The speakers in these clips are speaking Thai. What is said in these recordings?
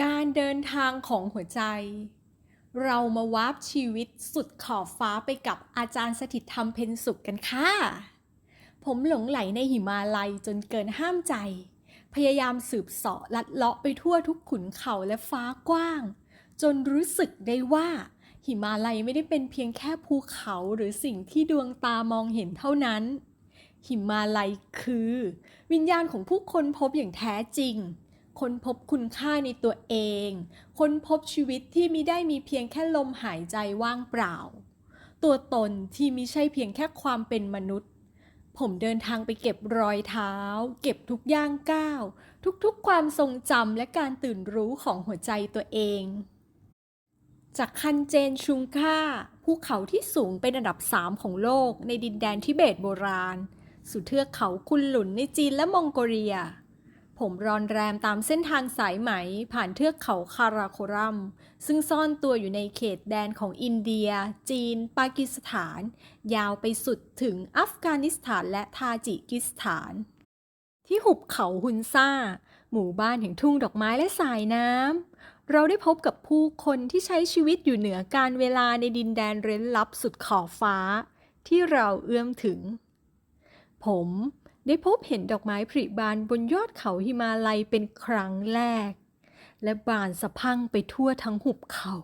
การเดินทางของหัวใจ เรามาวาร์ปชีวิตสุดขอบฟ้าไปกับอาจารย์สถิตธรรมเพ็ญสุขกันค่ะ ผมหลงไหลในหิมาลัยจนเกินห้ามใจ พยายามสืบเสาะลัดเลาะไปทั่วทุกขุนเขาและฟ้ากว้าง จนรู้สึกได้ว่า หิมาลัยไม่ได้เป็นเพียงแค่ภูเขาหรือสิ่งที่ดวงตามองเห็นเท่านั้น หิมาลัยคือ วิญญาณของผู้คนพบอย่างแท้จริง คนพบคุณค่าในตัวเองคนพบชีวิตที่มิได้มีเพียงแค่ลมหายใจว่างเปล่า ตัวตนที่มิใช่เพียงแค่ความเป็นมนุษย์ ผมเดินทางไปเก็บรอยเท้า เก็บทุกย่างก้าว ทุกๆความทรงจำและการตื่นรู้ของหัวใจตัวเอง จากคันเจนชุงค่าภูเขาที่สูงเป็นอันดับสามของโลกในดินแดนทิเบตโบราณ สู่เทือกเขาคุนหลุนในจีนและมองโกเลีย ผมรอนแรมตามเส้นทางสายไหมผ่านเทือกเขาคาราโครัม ซึ่งซ่อนตัวอยู่ในเขตแดนของอินเดีย จีน ปากีสถาน ยาวไปสุดถึงอัฟกานิสถานและทาจิกิสถาน ที่หุบเขาฮุนซ่า หมู่บ้านแห่งทุ่งดอกไม้และสายน้ำ เราได้พบกับผู้คนที่ใช้ชีวิตอยู่เหนือการเวลาในดินแดนเร้นลับสุดขอบฟ้า ที่เราเอื้อมถึง ผม ได้พบเห็นดอกไม้ผลิบานบนยอดเขาหิมาลัยเป็นครั้งแรก และบานสะพังไปทั่วทั้งหุบเขา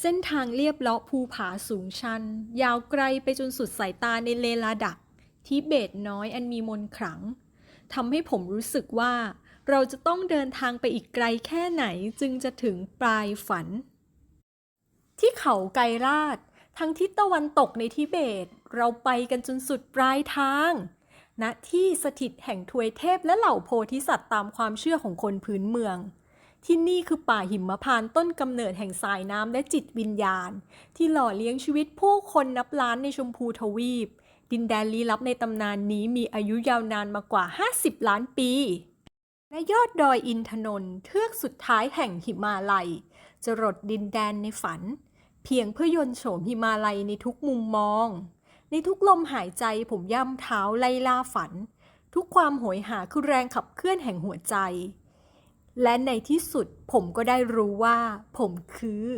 เส้นทางเรียบเลาะภูผาสูงชัน ยาวไกลไปจนสุดสายตาในเลลาดักทิเบตน้อยอันมีมนขลังทำให้ผมรู้สึกว่า เราจะต้องเดินทางไปอีกไกลแค่ไหนจึงจะถึงปลายฝัน ที่เขาไกรราช ทางทิศตะวันตกในทิเบต เราไปกันจนสุดปลายทางณที่สถิตแห่งทวยเทพและเหล่าโพธิสัตว์ตามความเชื่อของคนพื้นเมือง ที่นี่คือป่าหิมพานต์ต้นกำเนิดแห่งสายน้ำและจิตวิญญาณ ที่หล่อเลี้ยงชีวิตผู้คนนับล้านในชมพูทวีป ดินแดนลี้ลับในตำนานนี้มีอายุยาวนานมากว่า 50 ล้านปี และยอดดอยอินทนนท์เทือกสุดท้ายแห่งหิมาลัย จรดดินแดนในฝัน เพียงเพื่อยนโฉมหิมาลัยในทุกมุมมอง ในทุกลมหายใจผมย่ำเท้าไล่ล่าฝัน ทุกความโหยหาคือแรงขับเคลื่อนแห่งหัวใจ และในที่สุดผมก็ได้รู้ว่า ผมคือ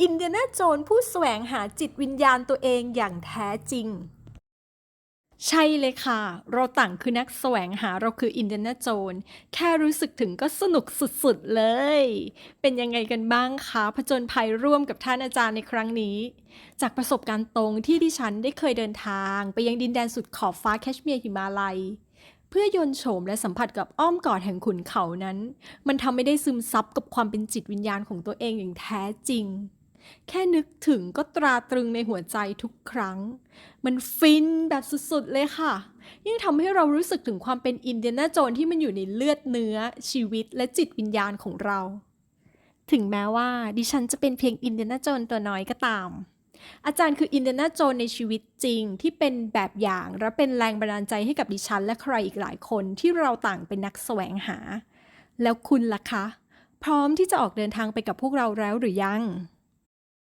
อินเดียนาโจนผู้แสวงหาจิตวิญญาณตัวเองอย่างแท้จริง ใช่เลยค่ะ เราต่างคือนักแสวงหาเราคืออินเดียนาโจน แค่รู้สึกถึงก็สนุกสุดๆเลย เป็นยังไงกันบ้างคะผจญภัยร่วมกับท่านอาจารย์ในครั้งนี้ จากประสบการณ์ตรงที่ดิฉันได้เคยเดินทาง ไปยังดินแดนสุดขอบฟ้าแคชเมียร์หิมาลัย เพื่อยนโฉมและสัมผัสกับอ้อมกอดแห่งขุนเขานั้น มันทำให้ได้ซึมซับกับความเป็นจิตวิญญาณของตัวเองอย่างแท้จริง แค่นึกถึงก็ตราตรึงในหัวใจทุกครั้ง มันฟินแบบสุดๆเลยค่ะ ยิ่งทำให้เรารู้สึกถึงความเป็นอินเดียนาโจนที่มันอยู่ในเลือดเนื้อ ชีวิตและจิตวิญญาณของเรา ถึงแม้ว่าดิฉันจะเป็นเพียงอินเดียนาโจนตัวน้อยก็ตาม อาจารย์คืออินเดียนาโจนในชีวิตจริงที่เป็นแบบอย่างและเป็นแรงบันดาลใจให้กับดิฉัน และใครอีกหลายคนที่เราต่างเป็นนักแสวงหา แล้วคุณล่ะคะ พร้อมที่จะออกเดินทางไปกับพวกเราแล้วหรือยัง